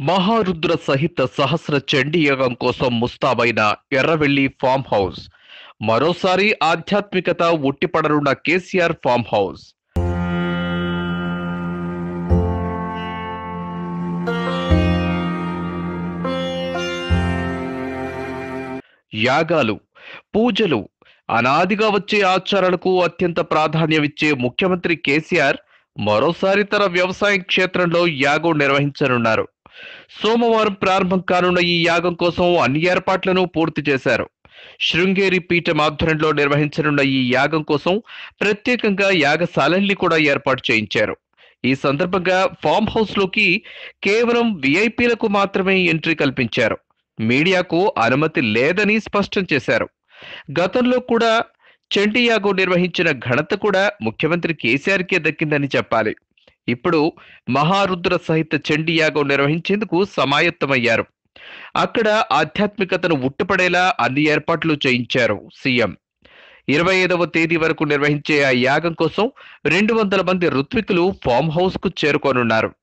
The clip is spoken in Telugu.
మహారుద్ర సహిత సహస్ర చండీయగం కోసం ముస్తాబైన ఎర్రవెల్లి ఫామ్ హౌస్. మరోసారి ఆధ్యాత్మికత ఉట్టిపడనున్న కేసీఆర్ ఫామ్ హౌస్. యాగాలు పూజలు అనాదిగా వచ్చే ఆచారాలకు అత్యంత ప్రాధాన్యమిచ్చే ముఖ్యమంత్రి కేసీఆర్ మరోసారి తన వ్యవసాయ క్షేత్రంలో యాగం నిర్వహించనున్నారు. సోమవారం ప్రారంభం కానున్న ఈ యాగం కోసం అన్ని ఏర్పాట్లను పూర్తి చేశారు. శృంగేరి పీఠం ఆధ్వర్యంలో నిర్వహించనున్న ఈ యాగం కోసం ప్రత్యేకంగా యాగశాలల్ని కూడా ఏర్పాటు చేయించారు. ఈ సందర్భంగా ఫామ్ హౌస్లోకి కేవలం విఐపీలకు మాత్రమే ఎంట్రీ కల్పించారు. మీడియాకు అనుమతి లేదని స్పష్టం చేశారు. గతంలో కూడా చండీ యాగం నిర్వహించిన ఘనత కూడా ముఖ్యమంత్రి కేసీఆర్కే దక్కిందని చెప్పాలి. ఇప్పుడు మహారుద్ర సహిత చండీయాగం నిర్వహించేందుకు సమాయత్తమయ్యారు. అక్కడ ఆధ్యాత్మికతను ఉట్టుపడేలా అన్ని ఏర్పాట్లు చేయించారు సీఎం. ఇరవై ఐదవ తేదీ వరకు నిర్వహించే ఆ యాగం కోసం రెండు వందల మంది ఋత్వికులు ఫామ్ హౌస్కు చేరుకోనున్నారు.